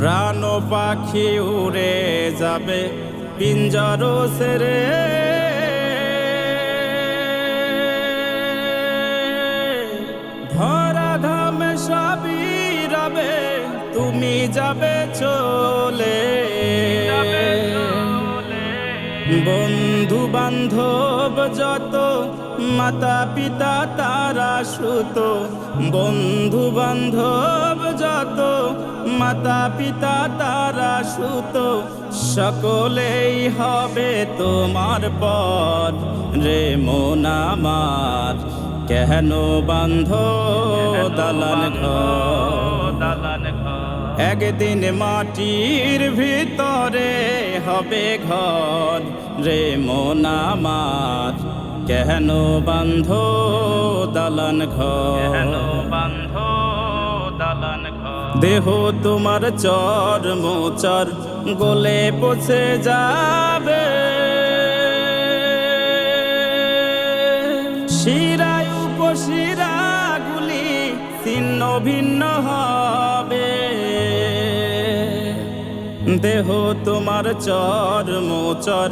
প্রাণ পাখি উড়ে যাবে পিঞ্জর সেরে। ধরা ধাম সবই রবে তুমি যাবে চলে। বন্ধু বান্ধব যত মাতা পিতা তারা সুত বন্ধু বান্ধব যত মাতা পিতা তারা সুত সকলেই হবে তোমার পর রে মন আমার। কেন বান্ধ দালান ঘর? একদিন মাটির ভিতরে হবে ঘর রে মন আমার। কেন বান্ধ দালান ঘর? বান্ধ দালান ঘর? দেহ তোমার চর মোচর গোলে পচে যাবে। শিরায় উপশিরা গুলি ছিন্ন ভিন্ন হবে দেহ তোমার চর মোচর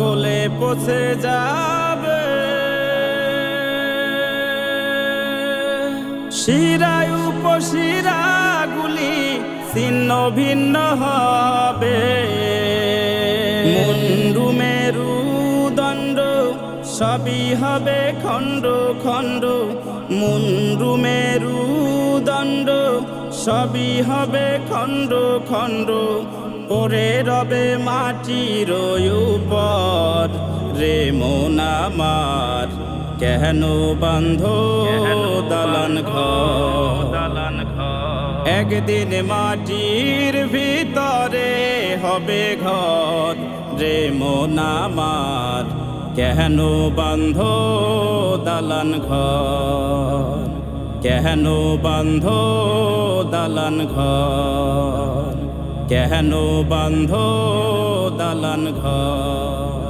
গোলে পচে যাবে। শিরায় উপশিরা গুলি ছিন্ন ভিন্ন হবে। মেরু দণ্ড সবই হবে খণ্ড খণ্ড। মুন্ডু মেরু দণ্ড সবই হবে খণ্ড খণ্ড। পরে রবে মাটির উপর রে মন আমার কেন বান্ধ দালান ঘর? দালান ঘর? একদিন মাটির ভিতরে হবে ঘর রে মন আমার কেন বান্ধ দালান ঘর? কেন বান্ধ দালান ঘর? কেন বান্ধ দালান ঘর?